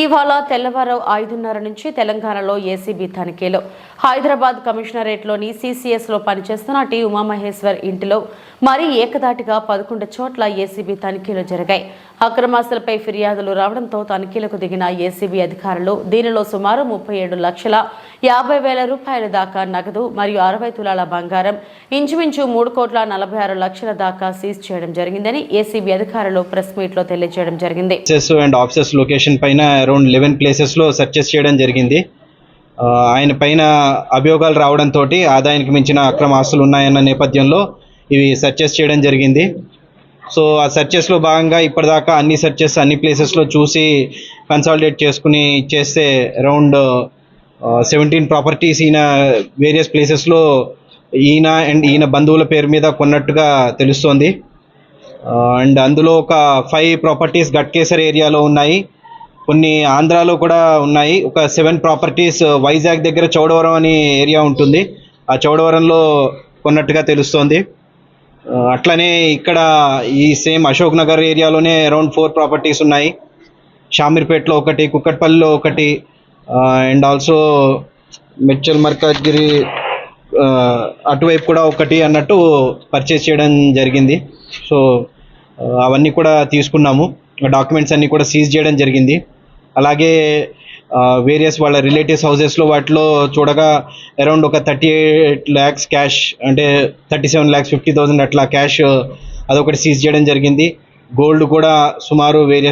ఇవాళ తెల్లవారు ఐదున్నర నుంచి తెలంగాణలో ఏసీబీ తనిఖీలు. హైదరాబాద్ కమిషనరేట్లోని సీసీఎస్లో పనిచేస్తున్న టి ఉమామహేశ్వర్ ఇంటిలో మరీ ఏకదాటిగా పదకొండు చోట్ల ఏసీబీ తనిఖీలు జరిగాయి. అక్రమాస్తులపై ఫిర్యాదులు రావడంతో తనిఖీలకు దిగిన ఏసీబీ అధికారులు దీనిలో సుమారు ముప్పై ఏడు లక్షల యాభై వేల రూపాయల దాకా నగదు మరియు అరవై తులాల బంగారం ఇంచుమించు మూడు కోట్ల నలభై ఆరు లక్షల దాకా సీజ్ చేయడం జరిగిందని ఏసీబీ అధికారులు ప్రెస్ మీట్లో తెలియజేయడం జరిగింది. అండ్ ఆఫీసెస్ లొకేషన్ పైన అరౌండ్ లెవెన్ ప్లేసెస్లో సెర్చెస్ చేయడం జరిగింది. ఆయన పైన అభియోగాలు రావడంతో ఆదాయానికి మించిన అక్రమ ఆస్తులు ఉన్నాయన్న నేపథ్యంలో ఇవి సర్చెస్ చేయడం జరిగింది. సో ఆ సెర్చెస్లో భాగంగా ఇప్పటిదాకా అన్ని సెర్చెస్ అన్ని ప్లేసెస్లో చూసి కన్సాలిడేట్ చేసుకుని చేస్తే అరౌండ్ సెవెంటీన్ ప్రాపర్టీస్ ఈయన వేరియస్ ప్లేసెస్లో ఈయన అండ్ ఈయన బంధువుల పేరు మీద కొన్నట్టుగా తెలుస్తోంది. అండ్ అందులో ఒక ఫైవ్ ప్రాపర్టీస్ గట్కేసర్ ఏరియాలో ఉన్నాయి. కొన్ని ఆంధ్రాలో కూడా ఉన్నాయి. ఒక సెవెన్ ప్రాపర్టీస్ వైజాగ్ దగ్గర చౌడవరం అనే ఏరియా ఉంటుంది. ఆ చౌడవరంలో కొన్నట్టుగా తెలుస్తోంది. అట్లనే ఇక్కడ ఈ సేమ్ అశోక్ నగర్ ఏరియాలోనే అరౌండ్ ఫోర్ ప్రాపర్టీస్ ఉన్నాయి. షామీర్పేటలో ఒకటి కుక్కట్పల్లిలో ఒకటి అండ్ ఆల్సో మెడ్చల్ మర్కాజ్గిరి అటువైపు కూడా ఒకటి అన్నట్టు పర్చేస్ చేయడం జరిగింది. సో అవన్నీ కూడా తీసుకున్నాము. డాక్యుమెంట్స్ అన్నీ కూడా సీజ్ చేయడం జరిగింది. అలాగే వేరియస్ వాళ్ళ రిలేటివ్స్ హౌసెస్లో వాటిలో చూడగా అరౌండ్ ఒక థర్టీ ఎయిట్ ల్యాక్స్ క్యాష్ అంటే thirty seven lakhs fifty thousand అట్లా క్యాష్ అదొకటి సీజ్ చేయడం జరిగింది. గోల్డ్ కూడా సుమారు వేరియస్